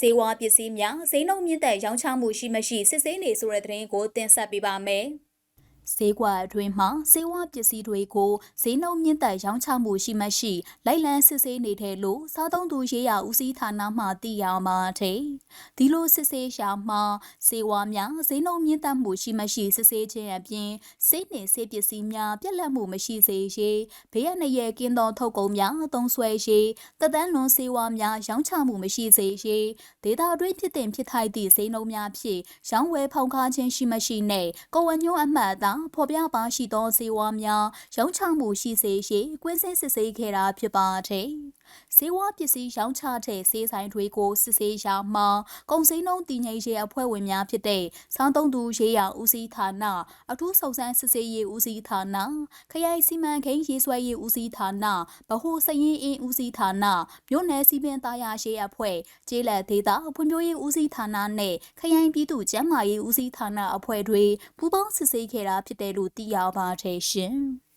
ဈေးဝါပစ္စည်းများဈေးနှုန်းမြင့်တက်ရောင်းချမှုရှိမရှိစစ်ဆေးနေဆိုတဲ့သတင်းကိုတင်ဆက်ပေးပါမယ်။ ဈေးကွက်အတွင်းမှာဈေးဝါပစ္စည်းတွေကိုဈေးနှုန်းမြင့်တက်ရောင်းချမှုရှိမရှိလိုက်လံစစ်ဆေးနေတဲ့လို့စားသုံးသူရေးရာဦးစီးဌာနမှသိရပါတယ်။ဒီလိုစစ်ဆေးရှာမှာဈေးဝါများဈေးနှုန်းမြင့်တက်မှုရှိမရှိစစ်ဆေးခြင်းအပြင်စိတ်နေစိတ်ပစ္စည်းများပြက်လက်မှုမရှိစေရေးဘေးရန်ရကင်းသောထုတ်ကုန်များသုံးဆွဲရေးတက်တန်းလွန်ဈေးဝါများရောင်းချမှုမရှိစေရေးဒေတာအတွင်းဖြစ်တင်ဖြစ်ထိုက်သည့်ဈေးနှုန်းများဖြင့်ရောင်းဝယ်ဖောင်ကားခြင်းရှိမရှိနဲ့ကိုဝန်ညွှန်းအမှတ်အသားဖော်ပြပါရှိသောဈေးဝါများရောင်းချမှုရှိစေရေးကွင်းစင်းစစ်ဆေးခဲ့တာဖြစ်ပါတယ်။ ဈေးဝါပစ္စည်းရောင်းချတဲ့ဈေးဆိုင်တွေကိုစစ်ဆေးရာမှာကုန်စည်နှုန်းတည်ငြိမ်ရေးအဖွဲ့ဝင်များဖြစ်တဲ့စားသုံးသူရေးရာဦးစီးဌာနအထူးစုံစမ်းစစ်ဆေးရေးဦးစီးဌာနခရိုင်စီမံကိန်းရေးဆွဲရေးဦးစီးဌာနဗဟိုစည်ရင်းအင်းဦးစီးဌာနမြို့နယ်စီပင်သားရရှိအဖွဲ့ကျေးလက်ဒေသဖွံ့ဖြိုးရေးဦးစီးဌာနနဲ့ခရိုင်ပြည်သူ့ကျန်းမာရေးဦးစီးဌာနအဖွဲ့တွေပူးပေါင်းစစ်ဆေးခဲ့တာဖြစ်တယ်လို့သိရပါတယ်ရှင်။